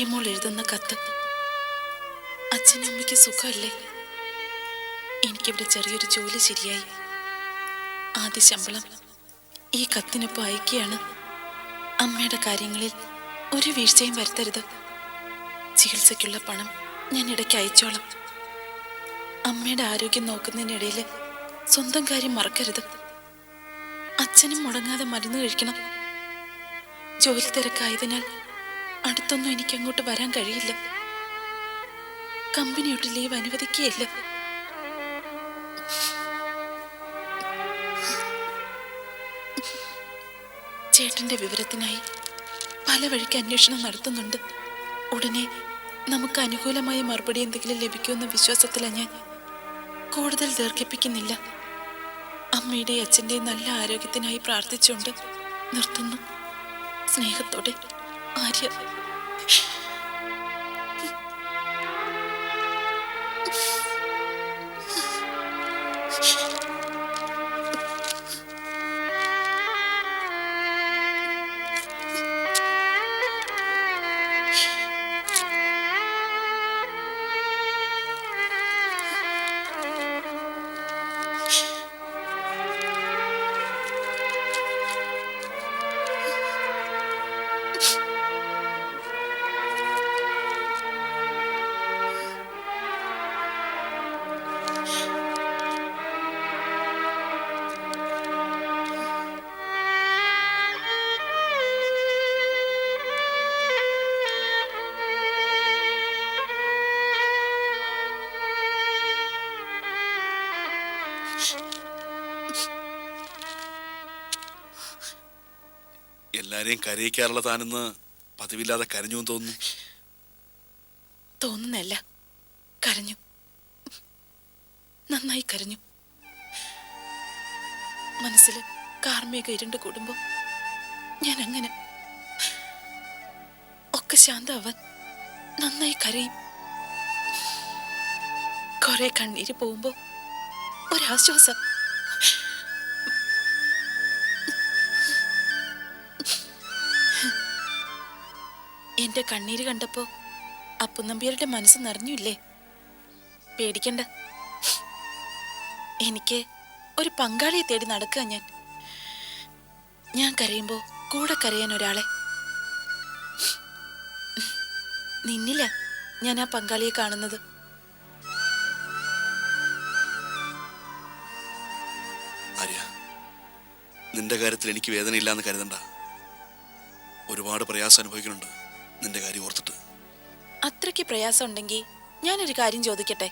ആര്യമോൾ എഴുതുന്ന കത്ത്. അച്ഛനും അമ്മയ്ക്ക് സുഖമല്ലേ? എനിക്കിവിടെ ചെറിയൊരു ജോലി ശരിയായി. ആദ്യ ശമ്പളം ഈ കത്തിനൊപ്പം അയക്കുകയാണ്. അമ്മയുടെ കാര്യങ്ങളിൽ ഒരു വീഴ്ചയും വരുത്തരുത്. ചികിത്സയ്ക്കുള്ള പണം ഞാൻ ഇടയ്ക്ക് അയച്ചോളാം. അമ്മയുടെ ആരോഗ്യം നോക്കുന്നതിനിടയിൽ സ്വന്തം കാര്യം മറക്കരുത്. അച്ഛനും മുടങ്ങാതെ മരുന്ന് കഴിക്കണം. ജോലി തിരക്കായതിനാൽ അടുത്തൊന്നും എനിക്ക് അങ്ങോട്ട് വരാൻ കഴിയില്ല. കമ്പനിയോട്ട് ലീവ് അനുവദിക്കുകയില്ല. ചേട്ടന്റെ വിവരത്തിനായി പല വഴിക്ക് അന്വേഷണം നടത്തുന്നുണ്ട്. ഉടനെ നമുക്ക് അനുകൂലമായ മറുപടി എന്തെങ്കിലും ലഭിക്കുമെന്ന വിശ്വാസത്തിലാണ് ഞാൻ. കൂടുതൽ ദീർഘിപ്പിക്കുന്നില്ല. അമ്മയുടെ അച്ഛന്റെയും നല്ല ആരോഗ്യത്തിനായി പ്രാർത്ഥിച്ചുകൊണ്ട് നിർത്തുന്നു. സ്നേഹത്തോടെ. ആര്യ എല്ലാരെയും കരയിക്കാറുള്ള താനെന്ന് പതിവില്ലാതെ കരഞ്ഞു തോന്നുന്നു. തോന്നുന്നല്ല കരഞ്ഞു. നന്നായി കരഞ്ഞു. മനസ്സിൽ കാർമിക ഇരുണ്ട് കൂടുമ്പോ ഞാൻ അങ്ങനെ ഒക്കെ ശാന്താവാൻ നന്നായി കരയും. കുറെ കണ്ണീര് പോകുമ്പോ ഒരാശ്വാസം. എന്റെ കണ്ണീര് കണ്ടപ്പോ അപ്പുനമ്പിയരുടെ മനസ്സ് നിറഞ്ഞില്ലേ? പേടിക്കണ്ട. എനിക്ക് ഒരു പങ്കാളിയെ തേടി നടക്കുക ഞാൻ. ഞാൻ കരയുമ്പോ കൂടെ കരയാൻ ഒരാളെ. നിന്നില്ല ഞാൻ ആ പങ്കാളിയെ കാണുന്നത്. നിന്റെ കാര്യത്തിൽ എനിക്ക് വേദനയില്ലാന്ന് കരുതണ്ട. ഒരുപാട് പ്രയാസം അനുഭവിക്കുന്നുണ്ട്. നിന്റെ കാര്യം ഓർത്തിട്ട്. അത്രയ്ക്ക് പ്രയാസം ഉണ്ടെങ്കിൽ ഞാനൊരു കാര്യം ചോദിക്കട്ടെ?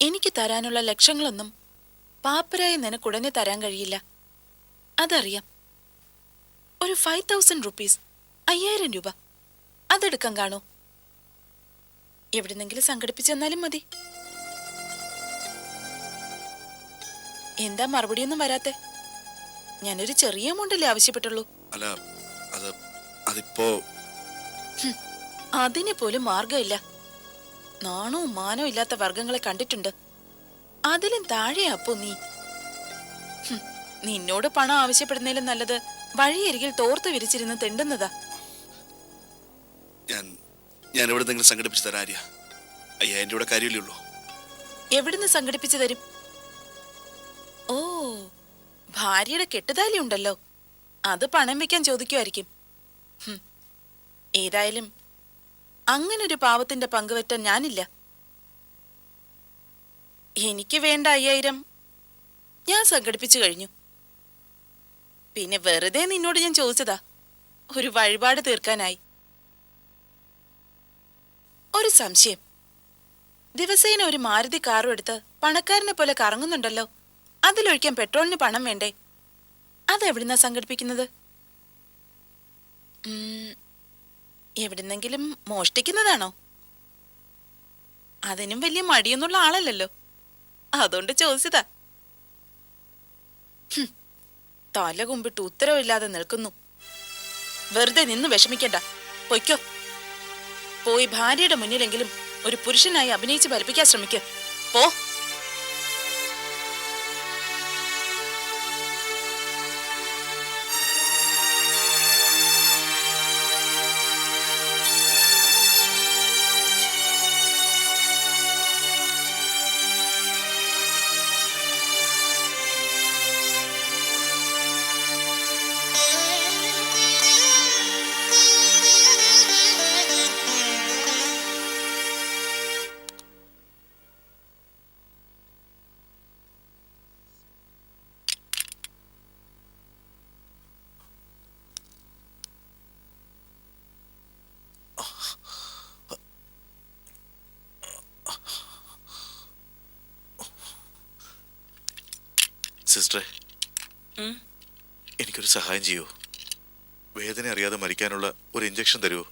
എനിക്ക് തരാനുള്ള ലക്ഷങ്ങളൊന്നും പാപ്പരായ നിനക്കുടനെ തരാൻ കഴിയില്ല. അതറിയാം. ഒരു ഫൈവ് തൗസൻഡ് റുപ്പീസ് അയ്യായിരം രൂപ. അതെടുക്കാൻ കാണൂ. എവിടുന്നെങ്കിലും സംഘടിപ്പിച്ചെന്നാലും മതി. എന്താ മറുപടിയൊന്നും വരാത്തെ? ഞാനൊരു ചെറിയ എമൗണ്ടല്ലേ ആവശ്യപ്പെട്ടുള്ളൂ. അല്ല അത് അതിപ്പോ അതിന് പോലും മാർഗമില്ല നാണവും മാനവും ഇല്ലാത്ത വർഗങ്ങളെ കണ്ടിട്ടുണ്ട്. അതിലും താഴെ അപ്പോ നീ. നിന്നോട് പണം ആവശ്യപ്പെടുന്നതിലും നല്ലത് വഴിയരികിൽ തോർത്ത് വിരിച്ചിരുന്ന് തെണ്ടുന്നതാ. ഞാൻ ഞാൻ എവിടെന്നെങ്കിലും സംഘടിപ്പിച്ചു തരാം ആര്യ. അയ്യായിരം രൂപയുടെ കാര്യമല്ലേ ഉള്ളൂ. എവിടുന്ന് സംഘടിപ്പിച്ചു തരും? ഓ ഭാര്യയുടെ കെട്ടുതാലി ഉണ്ടല്ലോ. അത് പണം വെക്കാൻ ചോദിക്കുമായിരിക്കും ഏതായാലും അങ്ങനൊരു പാവത്തിന്റെ പങ്കുവറ്റാൻ ഞാനില്ല. എനിക്ക് വേണ്ട അയ്യായിരം ഞാൻ സംഘടിപ്പിച്ചു കഴിഞ്ഞു. പിന്നെ വെറുതെ നിന്നോട് ഞാൻ ചോദിച്ചതാ. ഒരു വഴിപാട് തീർക്കാനായി. ഒരു സംശയം. ദിവസേന ഒരു മാരുതി കാറും എടുത്ത് പണക്കാരനെ പോലെ കറങ്ങുന്നുണ്ടല്ലോ. അതിലൊഴിക്കാൻ പെട്രോളിന് പണം വേണ്ടേ? അതെവിടുന്നാ സംഘടിപ്പിക്കുന്നത്? എവിടുന്നെങ്കിലും മോഷ്ടിക്കുന്നതാണോ? അതിനും വലിയ മടിയൊന്നുള്ള ആളല്ലല്ലോ. അതുകൊണ്ട് ചോദിച്ചതാ. തല കുമ്പിട്ട് ഉത്തരവില്ലാതെ നിൽക്കുന്നു. വെറുതെ നിന്ന് വിഷമിക്കണ്ട. പൊയ്ക്കോ. പോയി ഭാര്യയുടെ മുന്നിലെങ്കിലും ഒരു പുരുഷനായി അഭിനയിച്ച് ഫലിപ്പിക്കാൻ ശ്രമിക്കുക പോ. സിസ്റ്ററെ. എനിക്കൊരു സഹായം ചെയ്യൂ. വേദന അറിയാതെ മരിക്കാനുള്ള ഒരു ഇഞ്ചക്ഷൻ തരുമോ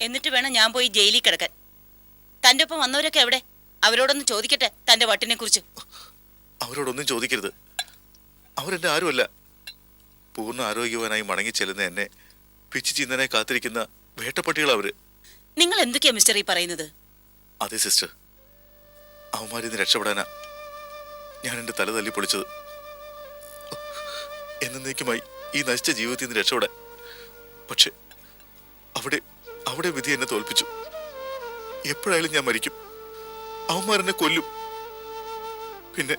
എന്നിട്ട് വേണം ഞാൻ പോയി ജയിലിൽ കിടക്കാൻ. തന്റെ ഒപ്പം വന്നവരൊക്കെ എവിടെ? അവരോടൊന്നും ചോദിക്കട്ടെ തന്റെ വട്ടിനെ കുറിച്ച് അവരോടൊന്നും ചോദിക്കരുത്. അവരെന്റെ ആരുമല്ല. പൂർണ ആരോഗ്യവാനായി മടങ്ങി ചെല്ലുന്ന എന്നെ പിച്ചു ചിന്തനായി കാത്തിരിക്കുന്ന വേട്ടപ്പട്ടികൾ അവർ. നിങ്ങൾ എന്തൊക്കെയാ മിസ്റ്റർ ഈ പറയുന്നത്? അതെ സിസ്റ്റർ. അവന്മാരിന്ന് രക്ഷപ്പെടാനാ ഞാൻ എന്റെ തല തല്ലി പൊളിച്ചത്. എന്നേക്കുമായി ഈ നശിച്ച ജീവിതത്തിൽ നിന്ന് രക്ഷപ്പെടാൻ. പക്ഷെ അവിടെ അവിടെ വിധി എന്നെ തോൽപ്പിച്ചു. എപ്പോഴായാലും ഞാൻ മരിക്കും. അവന്മാരെന്നെ കൊല്ലും. പിന്നെ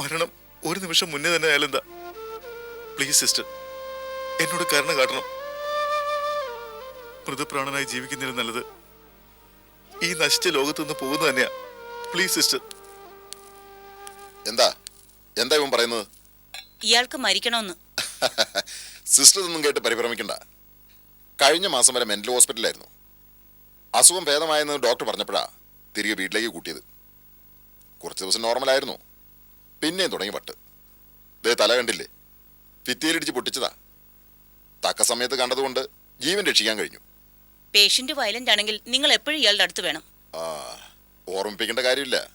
മരണം ഒരു നിമിഷം മുന്നേ തന്നെ ആയാലെന്താ പ്ലീസ് സിസ്റ്റർ എന്നോട് കരുണ കാട്ടണം. മൃതപ്രാണനായി ജീവിക്കുന്നതിന് നല്ലത് ഈ നശിച്ച ലോകത്തു നിന്ന് പോകുന്നത് തന്നെയാ. പ്ലീസ് സിസ്റ്റർ എന്താ? എന്താ ഇവൻ പറയുന്നത്? ഇയാൾക്ക് മരിക്കണമെന്ന് സിസ്റ്റർ ഇതൊന്നും കേട്ട് പരിഭ്രമിക്കണ്ട. കഴിഞ്ഞ മാസം വരെ മെന്റൽ ഹോസ്പിറ്റലായിരുന്നു അസുഖം ഭേദമായെന്ന് ഡോക്ടർ പറഞ്ഞപ്പോഴാ തിരികെ വീട്ടിലേക്ക് കൂട്ടിയത്. കുറച്ച് ദിവസം നോർമലായിരുന്നു. പിന്നെയും തുടങ്ങി പട്ട്. ദേ തല കണ്ടില്ലേ? ഭിത്തിയിലിടിച്ച് പൊട്ടിച്ചതാ. തക്ക സമയത്ത് കണ്ടതുകൊണ്ട് ജീവൻ രക്ഷിക്കാൻ കഴിഞ്ഞു. പേഷ്യന്റ് വയലന്റ് ആണെങ്കിൽ നിങ്ങൾ എപ്പോഴും ഇയാളുടെ അടുത്ത് വേണം. ആ ഓർമ്മിപ്പിക്കേണ്ട കാര്യമില്ല.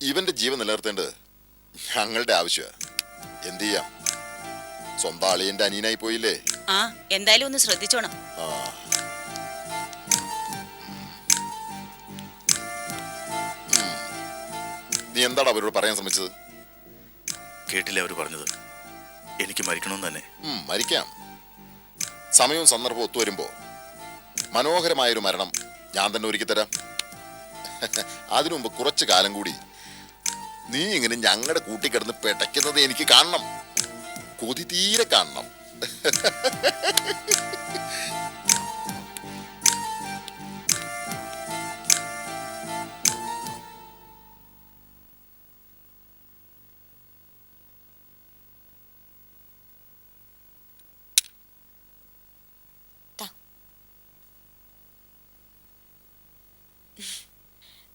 ഇവന്റെ ജീവൻ നിലനിർത്തേണ്ടത് ഞങ്ങളുടെ ആവശ്യമാണ് എന്ത് ചെയ്യാം? സ്വന്തം അളിയന്റെ അനിയനായി പോയില്ലേ? ആ എന്തായാലും ഒന്ന് ശ്രദ്ധിച്ചോണം. ആ. നീ എന്താണ് അവരോട് പറയാൻ ശ്രമിച്ചത്? കേട്ടില്ല അവർ പറഞ്ഞത്? എനിക്ക് മരിക്കണം തന്നെ. ഉം, മരിക്കാം. സമയവും സന്ദർഭവും ഒത്തുവരുമ്പോ മനോഹരമായൊരു മരണം ഞാൻ തന്നെ ഒരുക്കി തരാം. അതിനു മുമ്പ് കുറച്ചു കാലം കൂടി നീ ഇങ്ങനെ ഞങ്ങളുടെ കൂട്ടി കിടന്ന് പെടയ്ക്കുന്നത് എനിക്ക് കാണണം. കൊതി തീരെ കാണണം.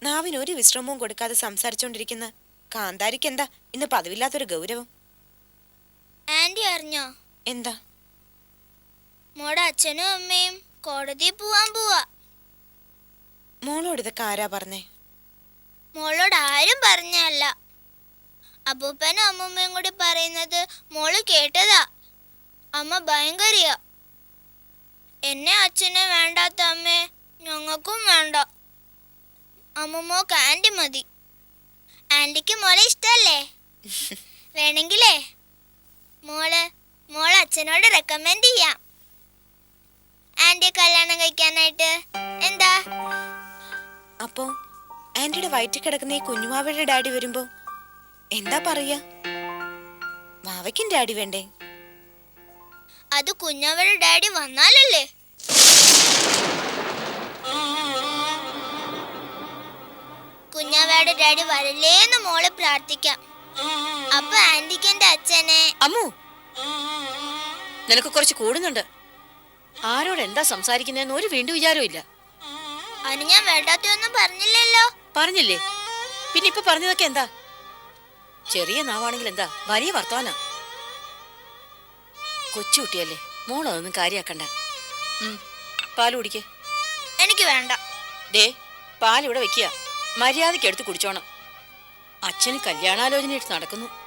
നാവിന് ഒരു വിശ്രമവും കൊടുക്കാതെ സംസാരിച്ചുകൊണ്ടിരിക്കുന്ന കാന്താരിക്ക് എന്താ ഇന്ന് പതിവില്ലാത്തൊരു ഗൗരവം. ആന്റി അറിഞ്ഞോ? എന്താ? മോടെ അച്ഛനും അമ്മയും കോടതിയിൽ പോവാൻ പോവാ. മോളോട് ഇതൊക്കെ ആരാ പറഞ്ഞേ? മോളോട് ആരും പറഞ്ഞല്ല. അപ്പൂപ്പനും അമ്മൂമ്മയും കൂടി പറയുന്നത് മോൾ കേട്ടതാ. അമ്മ ഭയങ്കരിയാ. എന്നെ അച്ഛനെ വേണ്ടാത്ത അമ്മേ ഞങ്ങൾക്കും വേണ്ട. അമ്മൂമ്മക്ക് ആന്റി മതി. ആന്റിക്ക് മോളെ ഇഷ്ടല്ലേ? വേണമെങ്കിലേ മോൾ മോൾ അച്ഛനോട് റെക്കമെൻഡ് ചെയ്യാം. ആന്റിയെ കല്യാണം കഴിക്കാനായിട്ട്. എന്താ? അപ്പോ ആന്റിയുടെ വയറ്റിൽ കിടക്കുന്ന ഈ കുഞ്ഞുമാവയുടെ ഡാഡി വരുമ്പോ എന്താ പറയാ? വാവയ്ക്കും ഡാഡി വേണ്ടേ? അത് കുഞ്ഞവരുടെ ഡാഡി വന്നാലല്ലേ? കുഞ്ഞവയുടെ ഡാഡി വരല്ലേന്ന് മോൾ പ്രാർത്ഥിക്കാം. അപ്പൊ ആന്റിക്ക് എന്റെ അച്ഛനെ അമ്മു നിനക്ക് കുറച്ച് കൂടുന്നുണ്ട്. ആരോട് എന്താ സംസാരിക്കുന്നതെന്ന് ഒരു വീണ്ടും വിചാരവും ഇല്ല. അതിന് ഞാൻ വേണ്ടാത്തൊന്നും പറഞ്ഞില്ലല്ലോ. പറഞ്ഞില്ലേ? പിന്നെ ഇപ്പൊ പറഞ്ഞതൊക്കെ എന്താ? ചെറിയ നാവാണെങ്കിൽ എന്താ? വലിയ വർത്തമാനാ. കൊച്ചുകുട്ടിയല്ലേ മോളതൊന്നും കാര്യാക്കണ്ട. ഉം, പാൽ കുടിക്കേ. എനിക്ക് വേണ്ട. ദേ പാലിവിടെ വെക്കുക മര്യാദയ്ക്ക് എടുത്ത് കുടിച്ചോണം. അച്ഛന് കല്യാണാലോചന നടക്കുന്നു.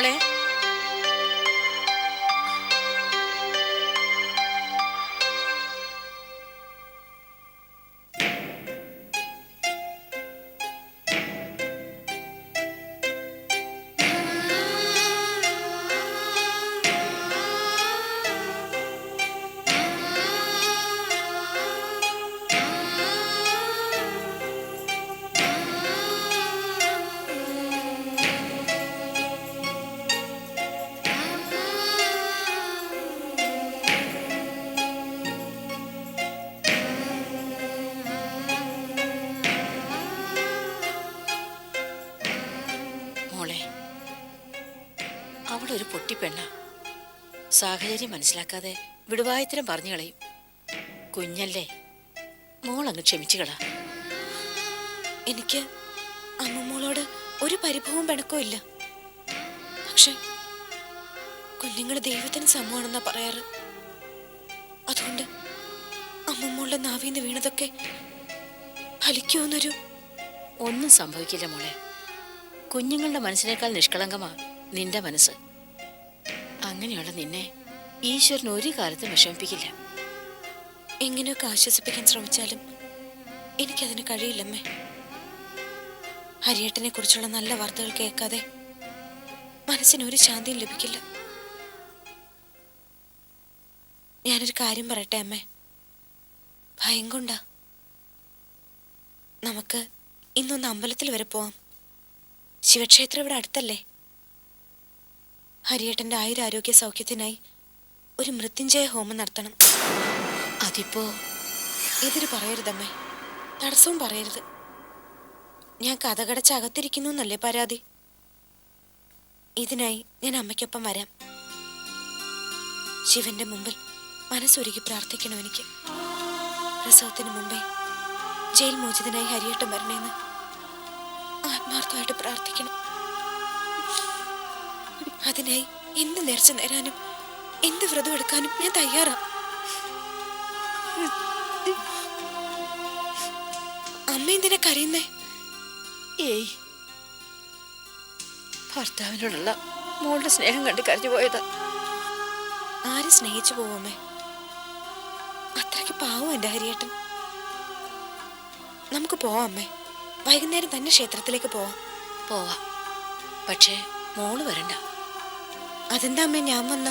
മോളെ അവളൊരു പൊട്ടിപ്പെണ്ണ. സാഹചര്യം മനസ്സിലാക്കാതെ വിടുവായത്തിനും പറഞ്ഞു കളയും. കുഞ്ഞല്ലേ മോളങ്ങ് ക്ഷമിച്ചുകളാ. എനിക്ക് അമ്മമ്മോളോട് ഒരു പരിഭവവും പിണക്കവും ഇല്ല. പക്ഷെ കുഞ്ഞുങ്ങൾ ദൈവത്തിന് സമമാണെന്നാ പറയാറ്. അതുകൊണ്ട് അമ്മമ്മോളുടെ നാവിന്ന് വീണതൊക്കെ ഫലിക്കുമെന്നൊരു ഒന്നും സംഭവിക്കില്ല മോളെ. കുഞ്ഞുങ്ങളുടെ മനസ്സിനേക്കാൾ നിഷ്കളങ്കമാ നിന്റെ മനസ്സ്. അങ്ങനെയുള്ള നിന്നെ ഈശ്വരൻ ഒരു കാലത്തും വിഷമിപ്പിക്കില്ല. എങ്ങനെയൊക്കെ ആശ്വസിപ്പിക്കാൻ ശ്രമിച്ചാലും എനിക്കതിന് കഴിയില്ലമ്മേ. ഹരിയേട്ടനെ കുറിച്ചുള്ള നല്ല വാർത്തകൾ കേൾക്കാതെ മനസ്സിന് ഒരു ശാന്തിയും ലഭിക്കില്ല. ഞാനൊരു കാര്യം പറയട്ടെ അമ്മേ. ഭയം കൊണ്ടാ. നമുക്ക് ഇന്നൊന്ന് അമ്പലത്തിൽ വരെ പോവാം. ശിവക്ഷേത്രം ഇവിടെ അടുത്തല്ലേ? ഹരിയേട്ടന്റെ ആയുരാരോഗ്യ സൗഖ്യത്തിനായി ഒരു മൃത്യുഞ്ജയ ഹോമം നടത്തണം. അതിപ്പോ എതിര് പറയരുതമ്മേ. തടസ്സവും പറയരുത്. ഞാൻ കഥകടച്ച് അകത്തിരിക്കുന്നു എന്നല്ലേ പരാതി? ഇതിനായി ഞാൻ അമ്മയ്ക്കൊപ്പം വരാം. ശിവന്റെ മുമ്പിൽ മനസ്സൊരുക്കി പ്രാർത്ഥിക്കണം എനിക്ക്. പ്രസവത്തിന് മുമ്പേ ജയിൽ മോചിതനായി ഹരിയേട്ടം വരണേന്ന് ആത്മാർത്ഥമായിട്ട് പ്രാർത്ഥിക്കണം. അതിനായി എന്ത് നേർച്ച നേരാനും എന്ത് വ്രതം എടുക്കാനും ഞാൻ തയ്യാറാണ് അമ്മ എന്തിനാ കരയുന്നേ? ഏയ്. ഭർത്താവിനോടുള്ള മോളുടെ സ്നേഹം കണ്ട് കരഞ്ഞു പോയതാ. ആര് സ്നേഹിച്ചു പോവുമേ അത്രയ്ക്ക് പാവം എന്റെ ഹരിയേട്ടൻ. നമുക്ക് പോവാം അമ്മേ. വൈകുന്നേരം തന്നെ ക്ഷേത്രത്തിലേക്ക് പോവാം. പോവാ. പക്ഷേ മോൾ വരണ്ട. അതെന്താ അമ്മേ? ഞാൻ വന്ന.